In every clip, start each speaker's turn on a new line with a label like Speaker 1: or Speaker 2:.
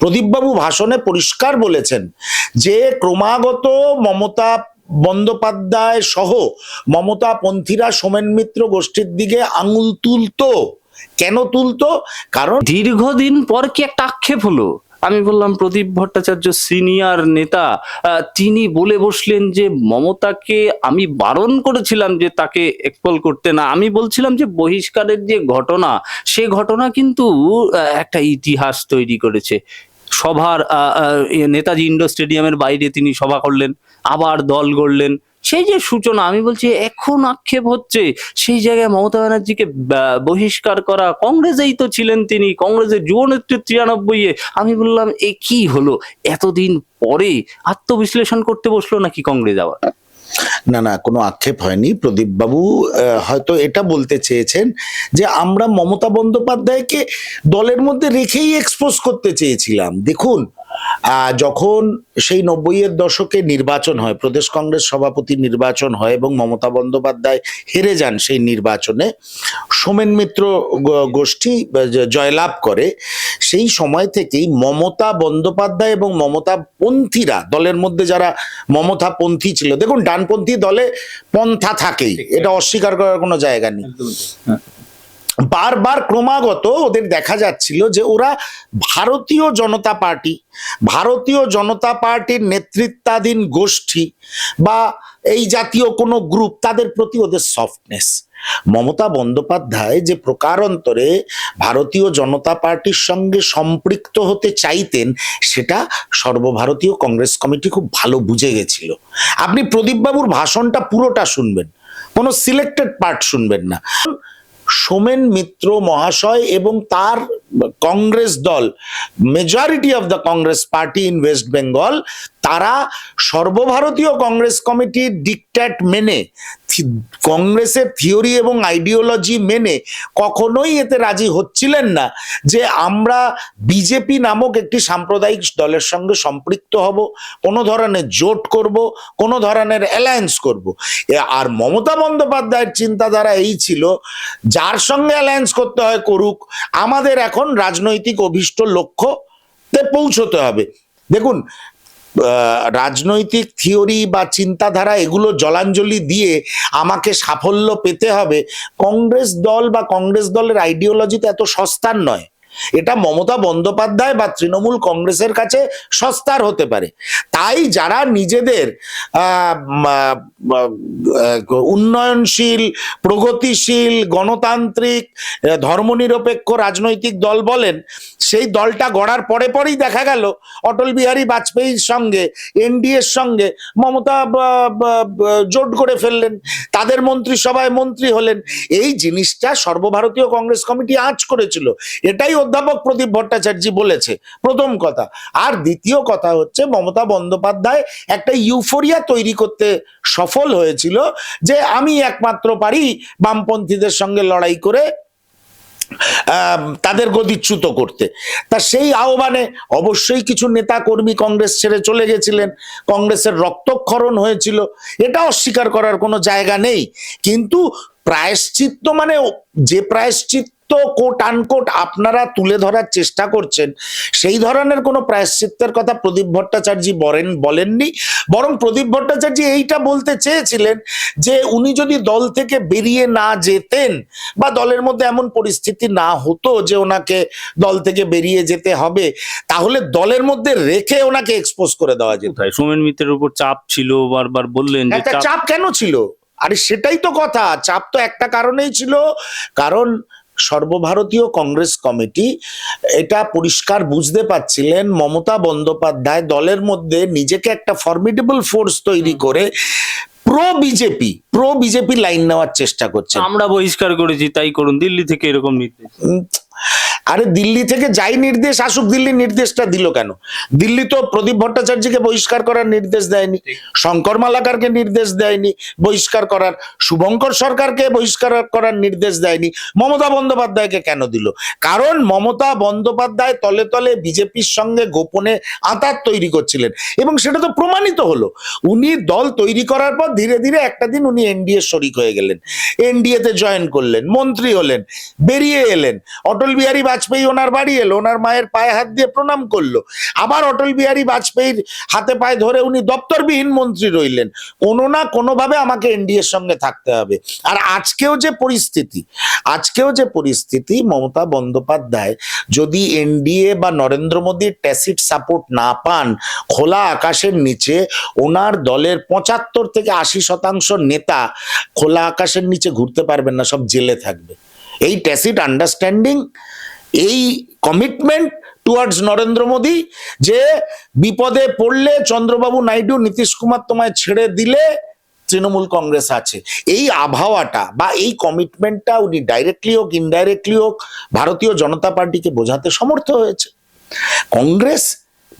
Speaker 1: প্রদীপবাবু ভাষণে পরিষ্কার বলেছেন যে ক্রমাগত মমতা বন্দ্যোপাধ্যায় সহ মমতা পন্থীরা সোমেন মিত্র গোষ্ঠীর দিকে আঙুল তুলতো। কেন তুলতো? কারণ
Speaker 2: দীর্ঘদিন পর কি একটা আক্ষেপ হলো? আমি বললাম, প্রদীপ ভট্টাচার্য সিনিয়র নেতা তিনি বলে বসলেন যে মমতাকে আমি বারণ করেছিলাম যে তাকে এক্সপল করতে না। আমি বলছিলাম যে বহিষ্কারের যে ঘটনা, সে ঘটনা কিন্তু একটা ইতিহাস তৈরি করেছে। সভার আহ, নেতাজি ইন্ডোর স্টেডিয়ামের বাইরে তিনি সভা করলেন আবার দল গড়লেন। সেই যে সূচনা আমি বলছি এখন আক্ষেপ হচ্ছে সেই জায়গায় মমতা ব্যানার্জিকে বহিষ্কার করা কংগ্রেসেই তো ছিলেন তিনি কংগ্রেসের যুব নেতৃত্ব তিরানব্বই এ আমি বললাম এ কি হলো? এতদিন পরে আত্মবিশ্লেষণ করতে বসল নাকি কংগ্রেস আবার?
Speaker 1: না না, কোনো আক্ষেপ হয়নি। প্রদীপ বাবু হয়তো এটা বলতে চেয়েছেন যে আমরা মমতা বন্দ্যোপাধ্যায়কে দলের মধ্যে রেখেই এক্সপোজ করতে চেয়েছিলাম। দেখুন যখন সেই নব্বইয়ের দশকে নির্বাচন হয়, প্রদেশ কংগ্রেস সভাপতি নির্বাচন হয় এবং মমতা বন্দ্যোপাধ্যায় হেরে যান সেই নির্বাচনে, সোমেন মিত্র গোষ্ঠী জয়লাভ করে, সেই সময় থেকেই মমতা বন্দ্যোপাধ্যায় এবং মমতা পন্থীরা, দলের মধ্যে যারা মমতা পন্থী ছিল, দেখুন ডানপন্থী দলে পন্থা থাকেই, এটা অস্বীকার করার কোনো জায়গা নেই। বারবার ক্রমাগত ওদের দেখা যাচ্ছিল যে ওরা ভারতীয় জনতা পার্টি, ভারতীয় জনতা পার্টির নেতৃত্বাধীন গোষ্ঠী বা এই জাতীয় কোনো গ্রুপ, তাদের প্রতি ওদের সফটনেস মমতা বন্দ্যোপাধ্যায় যে প্রকারান্তরে ভারতীয় জনতা পার্টির সঙ্গে সম্পৃক্ত হতে চাইতেন, সেটা সর্বভারতীয় কংগ্রেস কমিটি খুব ভালো বুঝে গেছিল। আপনি প্রদীপবাবুর ভাষণটা পুরোটা শুনবেন, কোনো সিলেক্টেড পার্ট শুনবেন না। সোমেন মিত্র মহাশয় এবং তার কংগ্রেস দল majority of the Congress party in West Bengal তারা সর্বভারতীয় কংগ্রেস কমিটির ডিকট্যাট মেনে কংগ্রেসের থিওরি এবং আইডিওলজি মেনে কখনোই এতে রাজি হচ্ছিলেন না যে আমরা বিজেপি নামক একটি সাম্প্রদায়িক দলের সঙ্গে সম্পৃক্ত হব, কোনো ধরনের জোট করব, কোনো ধরনের অ্যালায়েন্স করব। আর মমতা বন্দ্যোপাধ্যায়ের চিন্তাধারা এই ছিল, যার সঙ্গে অ্যালায়েন্স করতে হয় করুক, আমাদের এখন রাজনৈতিক অভিষ্ট লক্ষ্যতে পৌঁছতে হবে। দেখুন রাজনৈতিক থিওরি বা চিন্তাধারা এগুলো জলাঞ্জলি দিয়ে আমাকে সাফল্য পেতে হবে। কংগ্রেস দল বা কংগ্রেস দলের আইডিওলজিতে এত সস্তার নয়। এটা মমতা বন্দ্যোপাধ্যায় বা তৃণমূল কংগ্রেসের কাছে সস্তার হতে পারে। তাই যারা নিজেদের উন্নয়নশীল, প্রগতিশীল, গণতান্ত্রিক, ধর্মনিরপেক্ষ রাজনৈতিক দল বলেন, সেই দলটা গড়ার পরে পরেই দেখা গেল অটল বিহারী বাজপেয়ীর সঙ্গে, এনডিএর সঙ্গে মমতা জোট করে ফেললেন, তাদের মন্ত্রিসভায় মন্ত্রী হলেন। এই জিনিসটা সর্বভারতীয় কংগ্রেস কমিটি আঁচ করেছিল। এটাই অধ্যাপক প্রদীপ ভট্টাচার্য বলেছে। প্রথম কথা। আর দ্বিতীয় কথা হচ্ছে, মমতা বন্দ্যোপাধ্যায় একটা ইউফোরিয়া তৈরি করতে সফল হয়েছিল যে আমি একমাত্র পারি বামপন্থীদের সঙ্গে লড়াই করে তাদের গতিচ্যুত করতে। তা সেই আহ্বানে অবশ্যই কিছু নেতা কর্মী কংগ্রেস ছেড়ে চলে গেছিলেন। কংগ্রেসের রক্তক্ষরণ হয়েছিল। এটা অস্বীকার করার কোনো জায়গা নেই। কিন্তু প্রায়শ্চিত্ত মানে যে প্রায়শ্চিত্ত কোট আনকোট আপনারা তুলে ধরার চেষ্টা করছেন সেই ধরনের কোনো প্রায়শ্চিত্তের কথা প্রদীপ ভট্টাচার্য বলেন বলেননি। বরং প্রদীপ ভট্টাচার্য এইটা বলতে চেয়েছিলেন যে উনি যদি দল থেকে বেরিয়ে না যেতেন বা দলের মধ্যে এমন পরিস্থিতি না হতো যে ওনাকে দল থেকে বেরিয়ে যেতে হবে তাহলে দলের মধ্যে রেখে ওনাকে এক্সপোজ করে দেওয়া যেত।
Speaker 2: সোমেন মিত্রের উপর চাপ ছিল বারবার বললেন
Speaker 1: একটা
Speaker 2: চাপ
Speaker 1: কেন ছিল? আরে সেটাই তো কথা চাপ তো একটা কারণেই ছিল। কারণ সর্বভারতীয় কংগ্রেস কমিটি এটা পরিষ্কার বুঝতে পারছিলেন মমতা বন্দ্যোপাধ্যায় দলের মধ্যে নিজেকে একটা ফর্মিডেবল ফোর্স তৈরি করে pro BJP pro BJP line নেওয়ার চেষ্টা করছে
Speaker 2: আমরা বহিষ্কার করেছি তাই করুন দিল্লি থেকে এরকম নির্দেশ।
Speaker 1: আরে দিল্লি থেকে যাই নির্দেশ আসুক দিল্লি নির্দেশটা দিল কেন? দিল্লি তো প্রদীপ ভট্টাচার্যকে বহিষ্কার করার নির্দেশ দেয়নি শঙ্কর মালাকারকে নির্দেশ দেয়নি বহিষ্কার করার শুভঙ্কর সরকারকে বহিষ্কার করার নির্দেশ দেয়নি মমতা বন্দ্যোপাধ্যায়কে কেন দিল? কারণ মমতা বন্দ্যোপাধ্যায় তলে তলে বিজেপির সঙ্গে গোপনে আঁতাত তৈরি করছিলেন। এবং সেটা তো প্রমাণিত হলো। উনি দল তৈরি করার পর ধীরে ধীরে একটা দিন উনি এনডিএ শরিক হয়ে গেলেন। এনডিএ তে জয়েন করলেন মন্ত্রী হলেন বেরিয়ে এলেন অটল বিহারী বাজপেয়ী ওনার বাড়ি এলো, ওনার মায়ের পায়ে হাত দিয়ে প্রণাম করল। আবার অটল বিহারী বাজপেয়ীর হাতে পায়ে ধরে উনি দপ্তরবিহীন মন্ত্রী রইলেন। কোনো না কোনোভাবে আমাকে এনডিএর সঙ্গে থাকতে হবে। আর আজকেও যে পরিস্থিতি, আজকেও যে পরিস্থিতি, মমতা বন্দ্যোপাধ্যায় যদি এনডিএ বা নরেন্দ্র মোদীর ট্যাসিট সাপোর্ট না পান, খোলা আকাশের নিচে ওনার দলের পঁচাত্তর থেকে আশি শতাংশ নেতা খোলা আকাশের নিচে ঘুরতে পারবেন না, সব জেলে থাকবে। এই ট্যাসিট আন্ডারস্ট্যান্ডিং এই কমিটমেন্ট টুয়ার্ডস নরেন্দ্র মোদী যে বিপদে পড়লে চন্দ্রবাবু নাইডু নীতিশ কুমার তোমায় ছেড়ে দিলে তৃণমূল কংগ্রেস আছে। এই আবহাওয়াটা বা এই কমিটমেন্টটা উনি ডাইরেক্টলি হোক ইনডাইরেক্টলি হোক, ভারতীয় জনতা পার্টিকে বোঝাতে সমর্থ হয়েছে। কংগ্রেস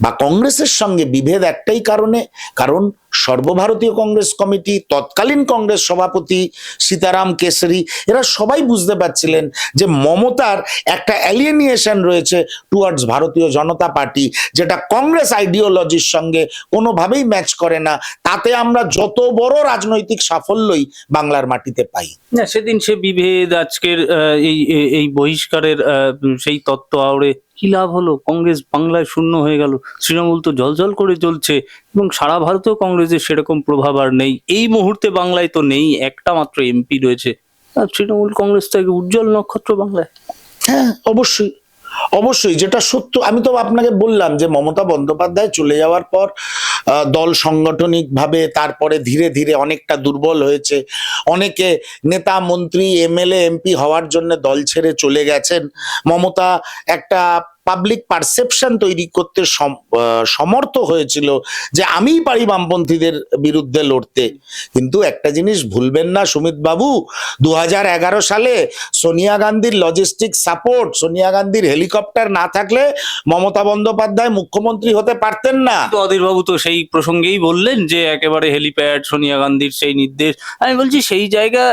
Speaker 1: বা কংগ্রেসের সঙ্গে বিভেদ একটাই কারণে, কারণ সর্বভারতীয় কংগ্রেস কমিটি, তৎকালীন কংগ্রেস সভাপতি সীতারাম কেশরী, এরা সবাই বুঝতে পারছিলেন যে মমতার একটা অ্যালিয়েনিয়েশন রয়েছে টুয়ার্ডস ভারতীয় জনতা পার্টি, যেটা কংগ্রেস আইডিওলজির সঙ্গে কোনোভাবেই ম্যাচ করে না। তাতে আমরা যত বড় রাজনৈতিক সাফল্যই বাংলার মাটিতে পাই।
Speaker 2: না, সেদিন সে বিভেদ আজকের এই, এই- বহিষ্কারের সেই তত্ত্ব আওড়ে কি লাভ হলো? কংগ্রেস বাংলায় শূন্য হয়ে গেল। তৃণমূল তো জলজল করে চলছে এবং সারা ভারতেও কংগ্রেসের সেরকম প্রভাব আর নেই। এই মুহূর্তে বাংলায় তো নেই, একটা মাত্র এমপি রয়েছে। তৃণমূল কংগ্রেস তো উজ্জ্বল নক্ষত্র বাংলায়।
Speaker 1: হ্যাঁ অবশ্যই। অবশ্যই, যেটা সত্য, আমি তো আপনাকে বললাম যে মমতা বন্দ্যোপাধ্যায় চলে যাওয়ার পর দল সাংগঠনিকভাবে তারপরে ধীরে ধীরে অনেকটা দুর্বল হয়েছে। অনেকে নেতা, মন্ত্রী, এমএলএ, এমপি হওয়ার জন্য দল ছেড়ে চলে গেছেন। মমতা একটা পাবলিক পারসেপশন তৈরি করতে সমর্থ হয়েছিল যে আমিই পারি বামপন্থীদের বিরুদ্ধে লড়তে। কিন্তু একটা জিনিস ভুলবেন না সুমিত বাবু দু হাজার এগারো সালে সোনিয়া গান্ধীর লজিস্টিক সাপোর্ট সোনিয়া গান্ধীর হেলিকপ্টার না থাকলে মমতা বন্দ্যোপাধ্যায় মুখ্যমন্ত্রী হতে পারতেন না।
Speaker 2: অধীরবাবু তো সেই প্রসঙ্গেই বললেন যে একেবারে হেলিপ্যাড সোনিয়া গান্ধীর সেই নির্দেশ। আমি বলছি সেই জায়গা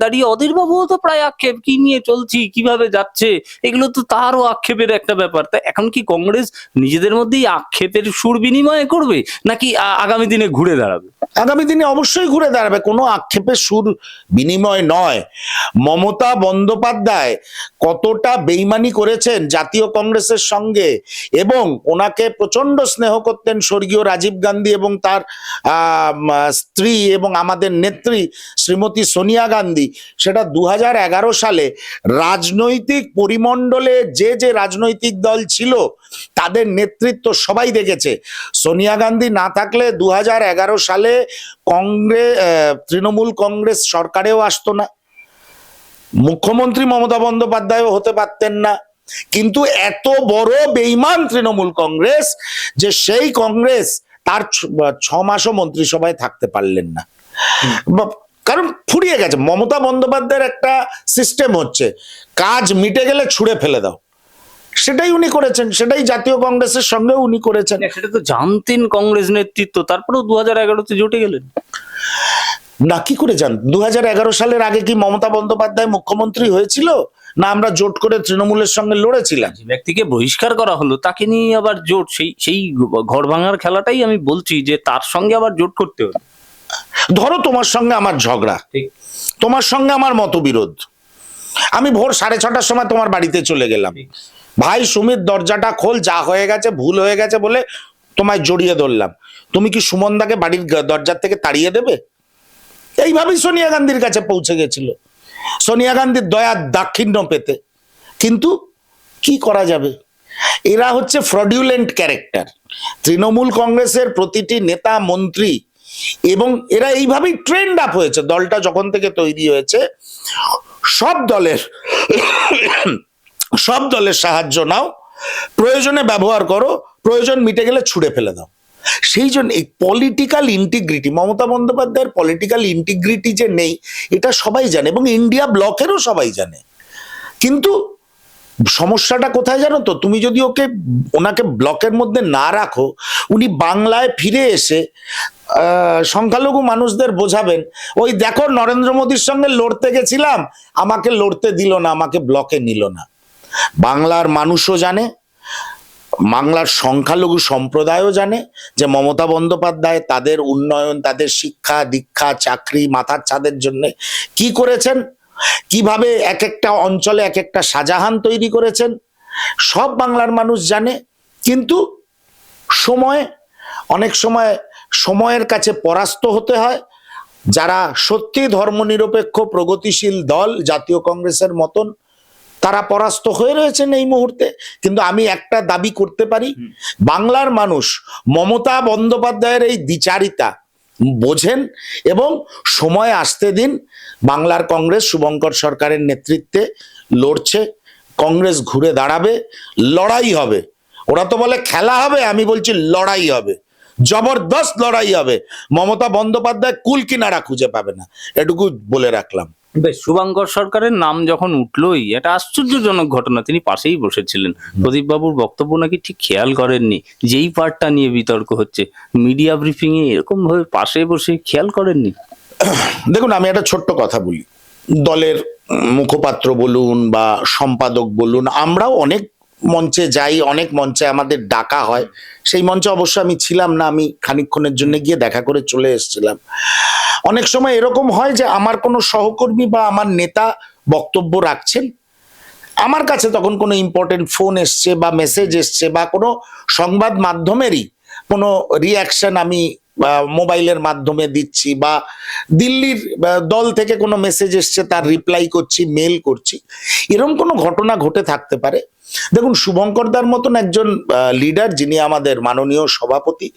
Speaker 2: দাঁড়িয়ে অধীরবাবুও তো প্রায় আক্ষেপ, কি নিয়ে চলছি, কীভাবে যাচ্ছে? এগুলো তো তারও আক্ষেপের একটা ব্যাপার। তা এখন কি কংগ্রেস নিজেদের মধ্যেই আক্ষেপের সুর বিনিময় করবে, নাকি আগামী দিনে ঘুরে দাঁড়াবে?
Speaker 1: আগামী দিনে অবশ্যই ঘুরে দাঁড়াবে, কোনো আক্ষেপের সুর বিনিময় নয়। মমতা বন্দ্যোপাধ্যায় কতটা বেইমানি করেছেন জাতীয় কংগ্রেসের সঙ্গে, এবং ওনাকে প্রচণ্ড স্নেহ করতেন স্বর্গীয় রাজীব গান্ধী এবং তার স্ত্রী এবং আমাদের নেত্রী শ্রীমতী সোনিয়া গান্ধী, সেটা দু হাজার এগারো সালে রাজনৈতিক পরিমণ্ডলে যে যে রাজনৈতিক দল ছিল, তাদের নেতৃত্ব সবাই দেখেছে। সোনিয়া গান্ধী না থাকলে দু হাজার এগারো সালে কংগ্রেস তৃণমূল কংগ্রেস সরকারেও আসতো না। মুখ্যমন্ত্রী মমতা বন্দ্যোপাধ্যায়ও হতে পারতেন না। কিন্তু এত বড় বেইমান তৃণমূল কংগ্রেস যে সেই কংগ্রেস তার ছ- মাসও মন্ত্রিসভায় থাকতে পারলেন না। কারণ ফুরিয়ে গেছে। মমতা বন্দ্যোপাধ্যায়ের একটা সিস্টেম হচ্ছে, কাজ মিটে গেলে ছুঁড়ে ফেলে দাও। সেটাই উনি করেছেন সেটাই জাতীয় কংগ্রেসের সঙ্গে উনি করেছেন।
Speaker 2: সেটা তো জানতেন কংগ্রেস নেতৃত্ব তারপরেও দু হাজার এগারোতে জোটে গেলেন।
Speaker 1: না কি করে জান দুহাজার এগারো সালের আগে কি মমতা বন্দ্যোপাধ্যায় মুখ্যমন্ত্রী হয়েছিল? না আমরা জোট করে তৃণমূলের সঙ্গে লড়েছিলাম?
Speaker 2: যে ব্যক্তিকে বহিষ্কার করা হলো তাকে নিয়ে আবার জোট সেই সেই ঘর ভাঙার খেলাটাই আমি বলছি যে তার সঙ্গে আবার জোট করতে হলো
Speaker 1: ধরো তোমার সঙ্গে আমার ঝগড়া। তোমার সঙ্গে আমার মতবিরোধ। আমি ভোর সাড়ে ছটার সময় তোমার বাড়িতে চলে গেলাম। ভাই সুমিত, দরজাটা খোল, যা হয়ে গেছে, ভুল হয়ে গেছে বলে তোমায় জড়িয়ে ধরলাম। তুমি কি সুমনদাকে বাড়ির দরজার থেকে তাড়িয়ে দেবে? এইভাবেই সোনিয়া গান্ধীর কাছে পৌঁছে গেছিল। সোনিয়া গান্ধীর দয়ার দাক্ষিণ্য পেতে। কিন্তু কি করা যাবে? এরা হচ্ছে ফ্রডিউলেন্ট ক্যারেক্টার। তৃণমূল কংগ্রেসের প্রতিটি নেতা, মন্ত্রী, এবং এরা এইভাবেই ট্রেন্ড আপ হয়েছে। দলটা যখন থেকে তৈরি হয়েছে, সব দলের সব দলের সাহায্য নাও, প্রয়োজনে ব্যবহার করো, প্রয়োজন মিটে গেলে ছুঁড়ে ফেলে দাও। সেই জন্য এই পলিটিক্যাল ইন্টিগ্রিটি মমতা বন্দ্যোপাধ্যায়ের পলিটিক্যাল ইন্টিগ্রিটি যে নেই, এটা সবাই জানে এবং ইন্ডিয়া ব্লকেরও সবাই জানে। কিন্তু সমস্যাটা কোথায় জানো তো? তুমি যদি ওকে, ওনাকে ব্লকের মধ্যে না রাখো, উনি বাংলায় ফিরে এসে সংখ্যালঘু মানুষদের বোঝাবেন, ওই দেখো নরেন্দ্র মোদীর সঙ্গে লড়তে গেছিলাম, আমাকে লড়তে দিল না, আমাকে ব্লকে নিল না। বাংলার মানুষও জানে, বাংলার সংখ্যালঘু সম্প্রদায়ও জানে যে মমতা বন্দ্যোপাধ্যায় তাদের উন্নয়ন, তাদের শিক্ষা, দীক্ষা, চাকরি, মাথার ছাদের জন্য কি করেছেন? কীভাবে এক একটা অঞ্চলে এক একটা শাহজাহান তৈরি করেছেন? সব বাংলার মানুষ জানে, কিন্তু সময়, অনেক সময় সময়ের কাছে পরাস্ত হতে হয়। যারা সত্যি ধর্মনিরপেক্ষ, প্রগতিশীল দল জাতীয় কংগ্রেসের মতন তারা পরাস্ত হয়ে রয়েছেন এই মুহূর্তে কিন্তু আমি একটা দাবি করতে পারি বাংলার মানুষ মমতা বন্দ্যোপাধ্যায়ের এই দ্বিচারিতা বোঝেন এবং সময় আসতে দিন বাংলার কংগ্রেস শুভঙ্কর সরকারের নেতৃত্বে লড়ছে কংগ্রেস ঘুরে দাঁড়াবে লড়াই হবে। ওরা তো বলে খেলা হবে আমি বলছি লড়াই হবে। জবরদস্ত লড়াই হবে। মমতা বন্দ্যোপাধ্যায় কুল কিনারা খুঁজে পাবে না। এটুকু বলে রাখলাম।
Speaker 2: বেশ, শুভাঙ্কর সরকারের নাম যখন উঠলই, এটা আশ্চর্যজনক ঘটনা, তিনি পাশেই বসেছিলেন। প্রদীপ বাবুর বক্তব্য নাকি ঠিক খেয়াল করেননি, যেই পার্টটা নিয়ে বিতর্ক হচ্ছে, মিডিয়া ব্রিফিং এ এরকম ভাবে পাশে বসে খেয়াল করেননি?
Speaker 1: দেখুন, আমি একটা ছোট্ট কথা বলি। দলের মুখপাত্র বলুন বা সম্পাদক বলুন, আমরাও অনেক মঞ্চে যাই, অনেক মঞ্চে আমাদের ডাকা হয়। সেই মঞ্চে অবশ্য আমি ছিলাম না, আমি খানিকক্ষণের জন্য গিয়ে দেখা করে চলে এসেছিলাম। অনেক সময় এরকম হয় যে আমার কোনো সহকর্মী বা আমার নেতা বক্তব্য রাখছেন। আমার কাছে তখন কোনো ইম্পর্টেন্ট ফোন এসছে বা মেসেজ এসছে বা কোনো সংবাদ মাধ্যমেরই কোনো রিয়াকশন আমি মোবাইলের মাধ্যমে দিচ্ছি বা দিল্লির দল থেকে কোনো মেসেজ এসছে, তার রিপ্লাই করছি মেল করছি এরকম কোনো ঘটনা ঘটে থাকতে পারে। দেখুন শুভঙ্করদার মতন একজন লিডার যিনি আমাদের মাননীয় সভাপতি,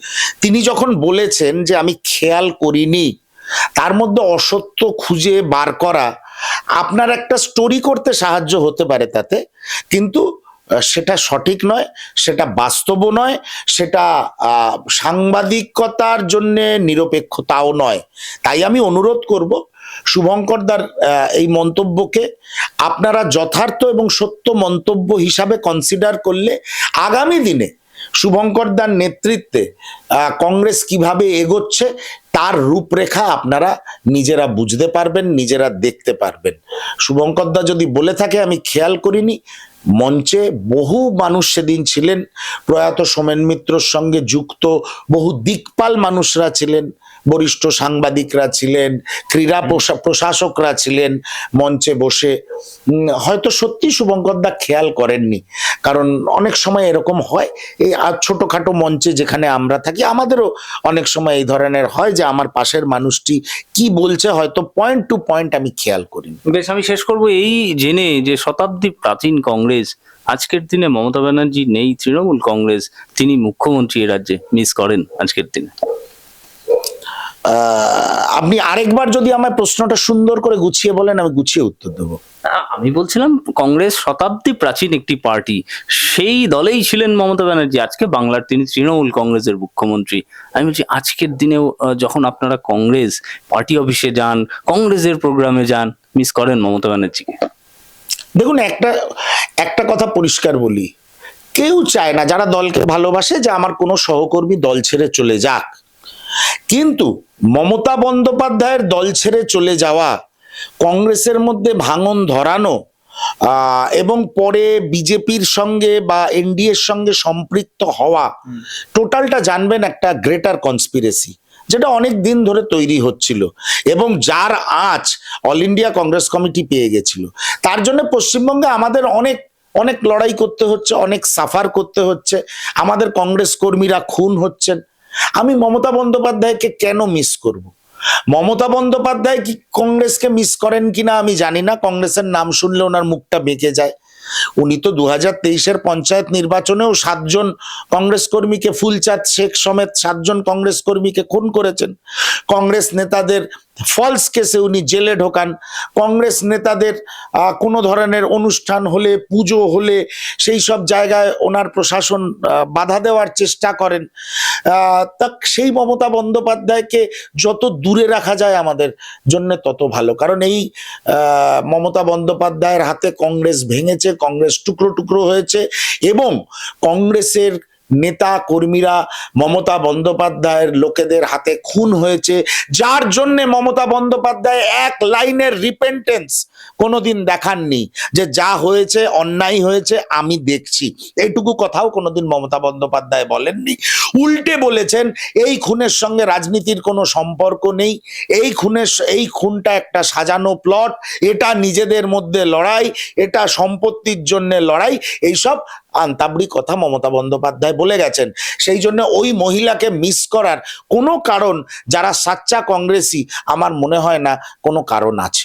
Speaker 1: তিনি যখন বলেছেন যে আমি খেয়াল করিনি, তার মধ্যে অসত্য খুঁজে বার করা, আপনার একটা স্টোরি করতে সাহায্য হতে পারে তাতে, কিন্তু সেটা সঠিক নয়, সেটা বাস্তবও নয়, সেটা সাংবাদিকতার জন্য নিরপেক্ষতাও নয়। তাই আমি অনুরোধ করব শুভঙ্করদার দার এই মন্তব্যকে আপনারা যথার্থ এবং সত্য মন্তব্য হিসাবে কনসিডার করলে আগামী দিনে শুভঙ্করদার নেতৃত্বে কংগ্রেস কীভাবে এগোচ্ছে, তার রূপরেখা আপনারা নিজেরা বুঝতে পারবেন, নিজেরা দেখতে পারবেন। শুভঙ্কর দা যদি বলে থাকে, আমি খেয়াল করিনি, মঞ্চে বহু মানুষ সেদিন ছিলেন, প্রয়াত সোমেন মিত্রর সঙ্গে যুক্ত বহু দিকপাল মানুষরা ছিলেন বরিষ্ঠ সাংবাদিকরা ছিলেন, ক্রীড়া প্রশা- প্রশাসকরা ছিলেন মঞ্চে বসে। হয়তো সত্যি শুভঙ্করদা খেয়াল করেননি, কারণ অনেক সময় এরকম হয়, এই ছোটখাটো মঞ্চে যেখানে আমরা থাকি, আমাদেরও অনেক সময় এই ধরনের হয় যে আমার পাশের মানুষটি কি বলছে হয়তো পয়েন্ট টু পয়েন্ট আমি খেয়াল করি
Speaker 2: বেশ, আমি শেষ করব এই জেনে যে শতাব্দী প্রাচীন কংগ্রেস, আজকের দিনে মমতা ব্যানার্জি নেই, তৃণমূল কংগ্রেস, তিনি মুখ্যমন্ত্রী এ রাজ্যে মিস করেন আজকের দিনে।
Speaker 1: আপনি আরেকবার যদি আমার প্রশ্নটা সুন্দর করে গুছিয়ে বলেন আমি গুছিয়ে উত্তর দেবো।
Speaker 2: আমি বলছিলাম কংগ্রেস শতাব্দী প্রাচীন একটি পার্টি। সেই দলেই ছিলেন মমতা ব্যানার্জি আজকে বাংলার তিনি তৃণমূল কংগ্রেসের মুখ্যমন্ত্রী। আমি বলছি আজকের দিনেও যখন আপনারা কংগ্রেস পার্টি অফিসে যান কংগ্রেসের প্রোগ্রামে যান মিস করেন মমতা ব্যানার্জিকে।
Speaker 1: দেখুন একটা একটা কথা পরিষ্কার বলি। কেউ চায় না যারা দলকে ভালোবাসে যে আমার কোনো সহকর্মী দল ছেড়ে চলে যাক। কিন্তু মমতা বন্দ্যোপাধ্যায়ের দল ছেড়ে চলে যাওয়া কংগ্রেসের মধ্যে ভাঙন ধরানো এবং পরে বিজেপির সঙ্গে বা এনডিএর সঙ্গে সম্পৃক্ত হওয়া টোটালটা জানবেন একটা গ্রেটার কনস্পিরেসি যেটা অনেক দিন ধরে তৈরি হচ্ছিল এবং যার আঁচ অল ইন্ডিয়া কংগ্রেস কমিটি পেয়ে গেছিল। তার জন্য পশ্চিমবঙ্গে আমাদের অনেক অনেক লড়াই করতে হচ্ছে অনেক সাফার করতে হচ্ছে আমাদের কংগ্রেস কর্মীরা খুন হচ্ছেন আমি মমতা বন্দ্যোপাধ্যায়কে কেন মিস করব। মমতা বন্দ্যোপাধ্যায় কি কংগ্রেসকে মিস করেন কিনা আমি জানি না, কংগ্রেসের নাম শুনলে ওনার মুখটা বেঁকে যায় উনি তো দু হাজার তেইশের পঞ্চায়েত নির্বাচনেও সাতজন কংগ্রেস কর্মীকে ফুলচাঁদ, শেখ সমেত সাতজন কংগ্রেস কর্মীকে খুন করেছেন কংগ্রেস নেতাদের ফলস কেসে উনি জেলে ঢোকান। কংগ্রেস নেতাদের কোনো ধরনের অনুষ্ঠান হলে, পুজো হলে সেই সব জায়গায় ওনার প্রশাসন বাধা দেওয়ার চেষ্টা করেন। তা সেই মমতা বন্দ্যোপাধ্যায়কে যত দূরে রাখা যায় আমাদের জন্য তত ভালো। কারণ এই মমতা বন্দ্যোপাধ্যায়ের হাতে কংগ্রেস ভেঙেছে, কংগ্রেস টুকরো টুকরো হয়েছে এবং কংগ্রেসের নেতা কর্মীরা মমতা বন্দ্যোপাধ্যায়ের লোকেদের হাতে খুন হয়েছে। যার জন্য মমতা বন্দ্যোপাধ্যায় এক লাইনের রিপেন্টেন্স কোনোদিন দেখাননি যে যা হয়েছে, অন্যায় হয়েছে, আমি দেখছি। এইটুকু কথাও কোনোদিন মমতা বন্দ্যোপাধ্যায় বলেননি। উল্টে বলেছেন, এই খুনের সঙ্গে রাজনীতির কোনো সম্পর্ক নেই। এই খুনের এই খুনটা একটা সাজানো প্লট এটা নিজেদের মধ্যে লড়াই। এটা সম্পত্তির জন্য লড়াই। এইসব আন্তাবড়ি কথা মমতা বন্দ্যোপাধ্যায় বলে গেছেন। সেই জন্য ওই মহিলাকে মিস করার কোনো কারণ, যারা সাচ্চা কংগ্রেসি, আমার মনে হয় না কোনো কারণ আছে।